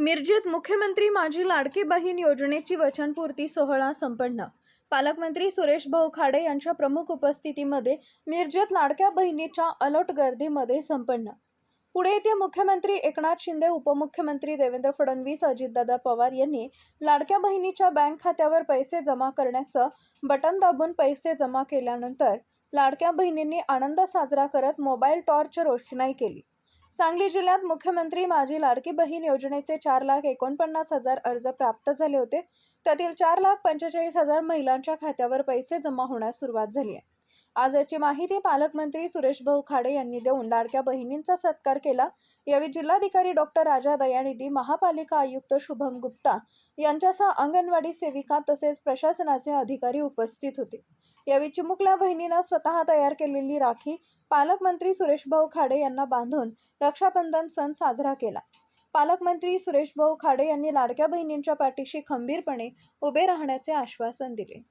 मिरजेत मुख्यमंत्री माझी लाडकी बहीण योजनेची वचनपूर्ती सोहळा संपन्न. पालकमंत्री सुरेश भाऊ खाडे यांच्या प्रमुख उपस्थितीमध्ये मिरजेत लाडक्या बहिणीच्या अलोट गर्दीमध्ये संपन्न. पुढे येथे मुख्यमंत्री एकनाथ शिंदे उपमुख्यमंत्री देवेंद्र फडणवीस अजितदादा पवार यांनी लाडक्या बहिणीच्या बँक खात्यावर पैसे जमा करण्याचं बटन दाबून पैसे जमा केल्यानंतर लाडक्या बहिणींनी आनंद साजरा करत मोबाईल टॉर्च रोषणाई केली. सांगली जिल्ह्यात मुख्यमंत्री माझी लाडकी बहीण योजनेचे चार लाख एकोणपन्नास हजार अर्ज प्राप्त झाले होते. त्यातील चार लाख पंचेचाळीस हजार महिलांच्या खात्यावर पैसे जमा होण्यास सुरुवात झाली आहे. आज याची माहिती पालकमंत्री सुरेश भाऊ खाडे यांनी देऊन लाडक्या बहिणींचा सत्कार केला. यावेळी जिल्हाधिकारी डॉक्टर राजा दयानिधी महापालिका आयुक्त शुभम गुप्ता यांच्यासह अंगणवाडी सेविका तसेच प्रशासनाचे अधिकारी उपस्थित होते. यावेळी चिमुकल्या बहिणीनं स्वतः तयार केलेली राखी पालकमंत्री सुरेश भाऊ खाडे यांना बांधून रक्षाबंधन सण साजरा केला. पालकमंत्री सुरेश भाऊ खाडे यांनी लाडक्या बहिणींच्या पाठीशी खंबीरपणे उभे राहण्याचे आश्वासन दिले.